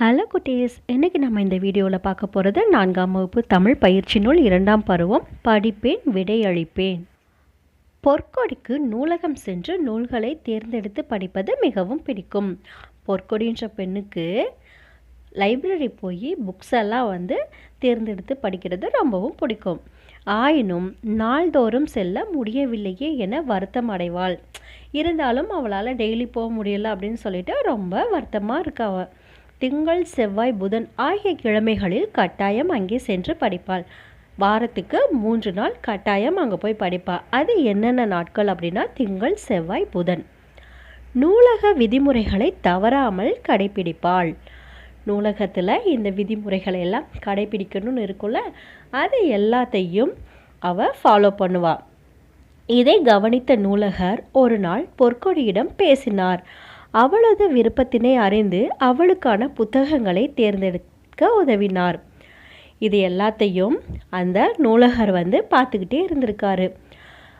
Hello குட்டீஸ் இன்றைக்கி நம்ம இந்த வீடியோவில் பார்க்க போகிறது நான்காம் வகுப்பு தமிழ் பயிற்சி நூல் இரண்டாம் பருவம் படிப்பேன் விடையளிப்பேன். பொற்கொடிக்கு நூலகம் சென்று நூல்களை தேர்ந்தெடுத்து படிப்பது மிகவும் பிடிக்கும். பொற்கொடின்ற பெண்ணுக்கு லைப்ரரி போய் புக்ஸ் எல்லாம் வந்து தேர்ந்தெடுத்து படிக்கிறது ரொம்பவும் பிடிக்கும். ஆயினும் நாள்தோறும் செல்ல முடியவில்லையே என வருத்தம் அடைவாள். இருந்தாலும் அவளால் டெய்லி போக முடியல அப்படின்னு சொல்லிட்டு ரொம்ப வருத்தமாக இருக்காள் திங்கள் செவ்வாய் புதன் ஆகிய கிழமைகளில் கட்டாயம் அங்கே சென்று படிப்பாள். வாரத்துக்கு மூன்று நாள் கட்டாயம் அங்கே போய் படிப்பாள் அது என்னென்ன நாட்கள் அப்படின்னா திங்கள் செவ்வாய் புதன். நூலக விதிமுறைகளை தவறாமல் கடைபிடிப்பாள் நூலகத்தில் இந்த விதிமுறைகளை எல்லாம் கடைபிடிக்கணும்னு இருக்கும்ல அது எல்லாத்தையும் அவள் ஃபாலோ பண்ணுவாள் இதை கவனித்த நூலகர் ஒரு நாள் பொற்கொடியிடம் பேசினார். அவளது விருப்பத்தினை அறிந்து அவளுக்கான புத்தகங்களை தேர்ந்தெடுக்க உதவினார். இது எல்லாத்தையும் அந்த நூலகர் வந்து பார்த்துக்கிட்டே இருந்திருக்காரு.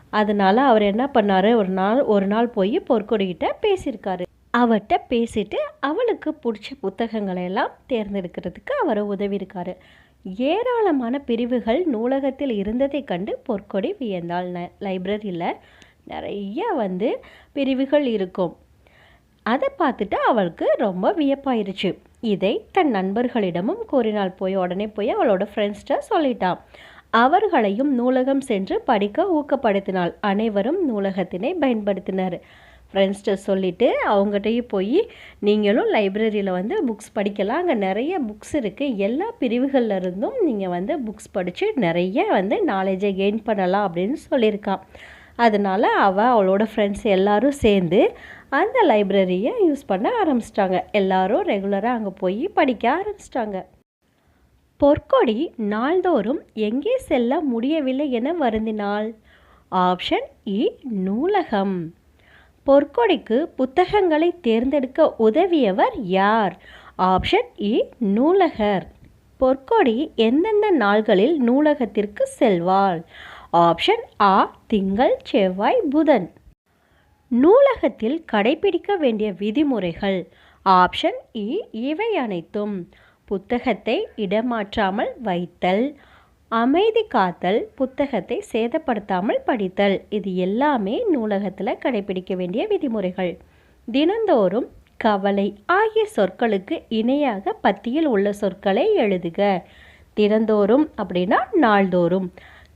அதனால் அவர் என்ன பண்ணார்? ஒரு நாள் ஒரு நாள் போய் பொற்கொடிகிட்ட பேசியிருக்காரு. அவர்கிட்ட பேசிட்டு அவளுக்கு பிடிச்ச புத்தகங்களை எல்லாம் தேர்ந்தெடுக்கிறதுக்கு அவர் உதவியிருக்காரு. ஏராளமான பிரிவுகள் நூலகத்தில் இருந்ததை கண்டு பொற்கொடி வியந்தாள். ந லைப்ரரியில் நிறைய வந்து பிரிவுகள் இருக்கும். அதை பார்த்துட்டு அவளுக்கு ரொம்ப வியப்பாயிருச்சு. இதை தன் நண்பர்களிடமும் கூறினாள் போய் உடனே போய் அவளோட ஃப்ரெண்ட்ஸ்கிட்ட சொல்லிட்டான். அவர்களையும் நூலகம் சென்று படிக்க ஊக்கப்படுத்தினாள். அனைவரும் நூலகத்தினை பயன்படுத்தினார். ஃப்ரெண்ட்ஸ்கிட்ட சொல்லிவிட்டு அவங்ககிட்டயும் போய் நீங்களும் லைப்ரரியில் வந்து புக்ஸ் படிக்கலாம். அங்கே நிறைய புக்ஸ் இருக்குது எல்லா பிரிவுகளில் இருந்தும் நீங்கள் வந்து புக்ஸ் படித்து நிறைய வந்து நாலேஜை கெயின் பண்ணலாம் அப்படின்னு சொல்லியிருக்கான். அதனால் அவள் அவளோட ஃப்ரெண்ட்ஸ் எல்லோரும் சேர்ந்து அந்த லைப்ரரியை யூஸ் பண்ண ஆரம்பிச்சிட்டாங்க. எல்லாரும் ரெகுலராக அங்கே போய் படிக்க ஆரம்பிச்சிட்டாங்க. பொற்கொடி நாள்தோறும் எங்கே செல்ல முடியவில்லை என வருந்தினாள். ஆப்ஷன் இ e, நூலகம். பொற்கொடிக்கு புத்தகங்களை தேர்ந்தெடுக்க உதவியவர் யார்? ஆப்ஷன் இ e, நூலகர். பொற்கொடி எந்தெந்த நாள்களில் நூலகத்திற்கு செல்வாள்? ஆப்ஷன் ஆ திங்கள் செவ்வாய் புதன். நூலகத்தில் கடைபிடிக்க வேண்டிய விதிமுறைகள். ஆப்ஷன் இ e, இவை அனைத்தும். புத்தகத்தை இடமாற்றாமல் வைத்தல். அமைதி காத்தல் புத்தகத்தை சேதப்படுத்தாமல் படித்தல். இது எல்லாமே நூலகத்தில் கடைபிடிக்க வேண்டிய விதிமுறைகள். தினந்தோறும் கவலை ஆகிய சொற்களுக்கு இணையாக பத்தியில் உள்ள சொற்களை எழுதுக. தினந்தோறும் அப்படின்னா நாள்தோறும்.